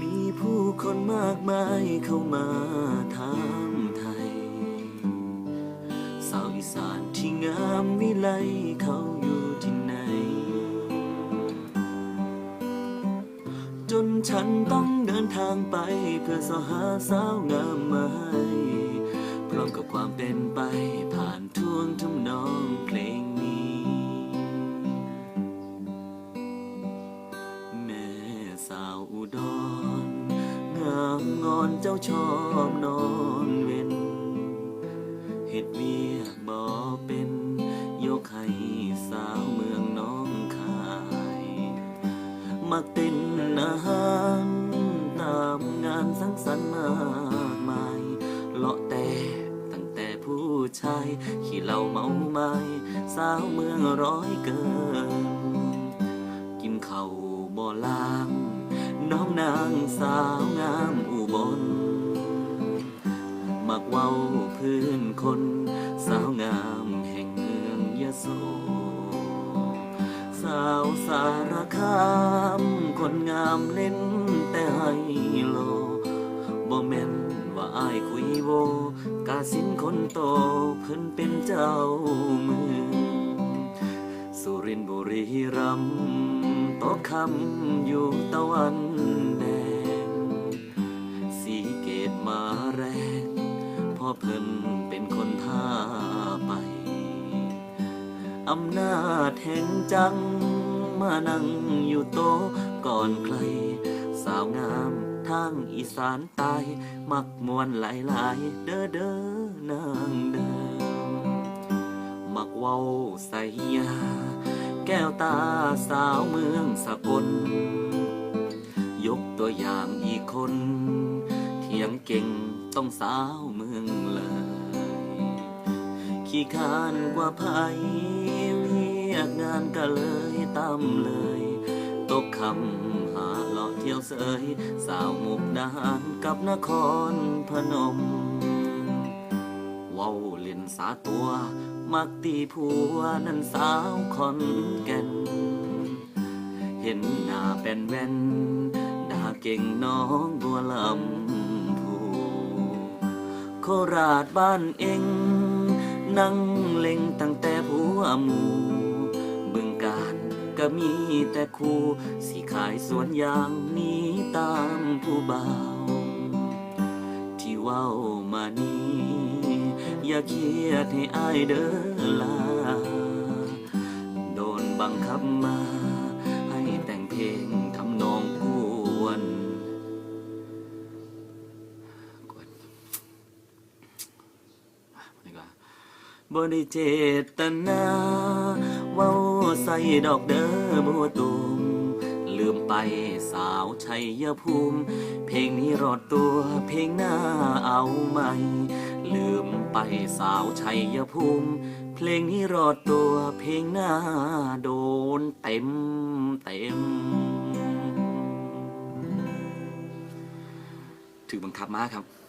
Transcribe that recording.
มีผู้คนมากมายเข้ามาถามไทย สาวอีสานที่งามวิไลเขาอยู่ที่ไหน จนฉันต้องเดินทางไปเพื่อสหาสาวงามมาให้พร้อมกับความเป็นไปผ่านท่วงทำนองเพลงนี้แม่สาวอุดรางอนเจ้าชอบนอนเว้นเฮ็ดเวียกบ่เป็น ยกให้สาวเมืองน้องคาย มักเต้นอาหารตามงานสังสรรค์มากมายเลาะแต่ตั้งแต่ผู้ชายขี่เหล้าเมาไม้สาวเมืองร้อยเกิน กินข้าบ่ล้าง น้องนางสาวงามอุบล มักเว้าพื้นคน สาวงามแห่งเมืองยะโส สาวสารคาม คนงามเล่นแต่ไฮโลบ่แม่นว่าอายคุยโว กาสินคนโตเพิ่นเป็นเจ้าเมืองสุรินทร์บุรีรัมย์ คำอยู่ตะวันแดง สีเกตมาแรงพ่อเพิ่นเป็นคนท่าไป อำนาจแห่งจัง มานั่งอยู่โต๊ะก่อนใคร สาวงามทางอีสานใตายมักมวนหลายๆเด้อเด้อนางเดิมมักเว้าใส่ยาแก้วตาสาวเมืองส กล ยกตัวอย่างอีกคน เถียงเก่งต้องสาวเมืองเลย ขี้ขานกว่าภัยเวียกงานก็เลยตามเลย ตกคำหาเลาะเที่ยวเสย สาวมุกดาหารกับนครพนมว้าเล่นสาตัว มักตีผัวนั่นสาวคอนแก่น เห็นหน้าเป็นแว่นดาเก่งน้องบัวลำพูโคราชบ้านเองนั่งเล็งตั้งแต่ผัวมูบึงการก็มีแต่คู่สิขายสวนยางหนี้ตามผู้บ่าวที่เว้ามานี้อย่าเครียดให้อายเด้อลาโดนบังคับมา บ่ได้เจตนาเว้าใส่ดอกเด้อบัวตูมลืมไปสาวชัยภูมิ เพลงนี้รอดตัวเพลงหน้าเอาใหม่ ลืมไปสาวชัยภูมิ เพลงนี้รอดตัวเพลงหน้าโดนเต็มเต็มถือบังคับมาครับ